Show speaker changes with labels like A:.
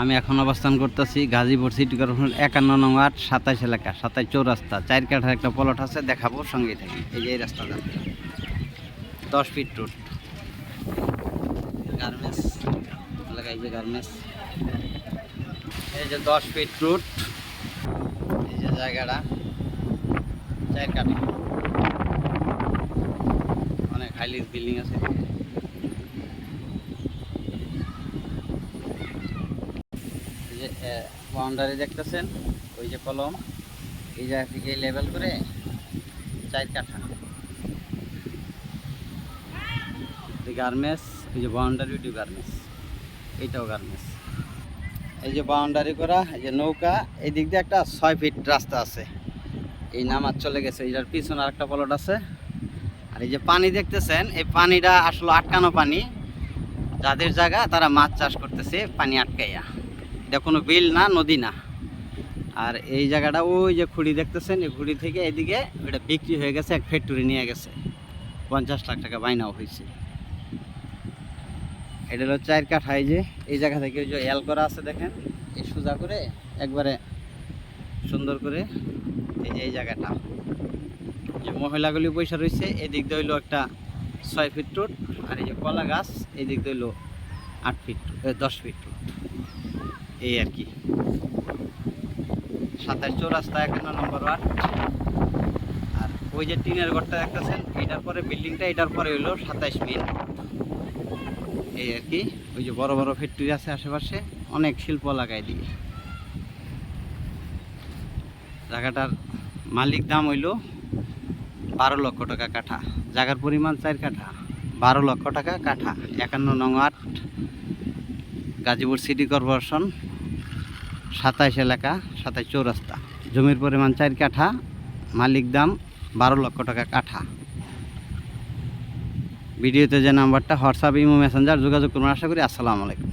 A: আমি এখন অবস্থান করতেছি গাজীপুর সিটি কর্পোরেশন একান্ন নং আট সাতাইশ এলাকা, সাতাইশ চৌরাস্তা। চার কাঠার একটা প্লট আছে, দেখাবো সঙ্গে থাকি। এই যে এই রাস্তা যাচ্ছে দশ ফিট রুট গার্মেন্টস গার্মেন্টস। এই যে দশ ফিট রুট এই যে জায়গাটা। চার কাঠা অনেক হাইলি বিল্ডিং আছে এদিকে। এই যে বাউন্ডারি দেখতেছেন? ওই যে কলম। এই জায়গা থেকে লেভেল করে চার কাঠা। গার্মেন্টস এই যে বাউন্ডারি টু গার্মেন্টস এইটাও গার্মেন্টস এই যে বাউন্ডারি করা, এই যে নৌকা, এই দিক দিয়ে একটা ছয় ফিট রাস্তা আছে। এই নামাজ চলে গেছে, এটার পিছনে আরেকটা প্লট আছে। আর এই যে পানি দেখতেছেন, এই পানিটা আসলে আটকানো পানি। যাদের জায়গা, তারা মাছ চাষ করতেছে পানি আটকাইয়া। এটা কোনো বিল না, নদী না। আর এই জায়গাটা ওই যে খুঁড়ি দেখতেছেন, এই খুঁড়ি থেকে এদিকে ওটা বিক্রি হয়ে গেছে, এক ফ্যাক্টরি নিয়ে গেছে। পঞ্চাশ লাখ টাকা বাইনাও হয়েছে। এটা হলো চার কাঠা, এই যে এই জায়গা থেকে ওই যে এল করা আছে দেখেন, এই সোজা করে একবারে সুন্দর করে এই যে এই জায়গাটা। যে মহিলাগুলি পয়সা রয়েছে, এদিক দিয়ে হইল একটা ছয় ফিট রুট আর এই যে কলা গাছ এই দিক দিয়ে আট ফিট দশ ফিট এই আর কি। সাতাশ চৌরাস্তা, একান্ন নম্বর ওয়ার্ড। আর ওই যে টিনের ঘরটা দেখতেছেন এটার পরে বিল্ডিংটা এটার পরে হইল সাতাইশ মিল এই আর কি। ওই যে বড় বড় ফ্যাক্টরি আছে আশেপাশে, অনেক শিল্প লাগাই দিয়ে। জায়গাটার মালিক দাম হইল বারো লক্ষ টাকা কাঠা। জায়গার পরিমাণ চার কাঠা। বারো লক্ষ টাকা কাঠা, একান্ন নং আট, গাজীপুর সিটি কর্পোরেশন, সাতাইশ এলাকা, সাতাইশ চৌরাস্তা। জমির পরিমাণ চার কাঠা, মালিক দাম বারো লক্ষ টাকা কাঠা। ভিডিওতে যে নাম্বারটা, হোয়াটসঅ্যাপ, ইমো, মেসেঞ্জার যোগাযোগ করুন। আশা করি আসসালামু আলাইকুম।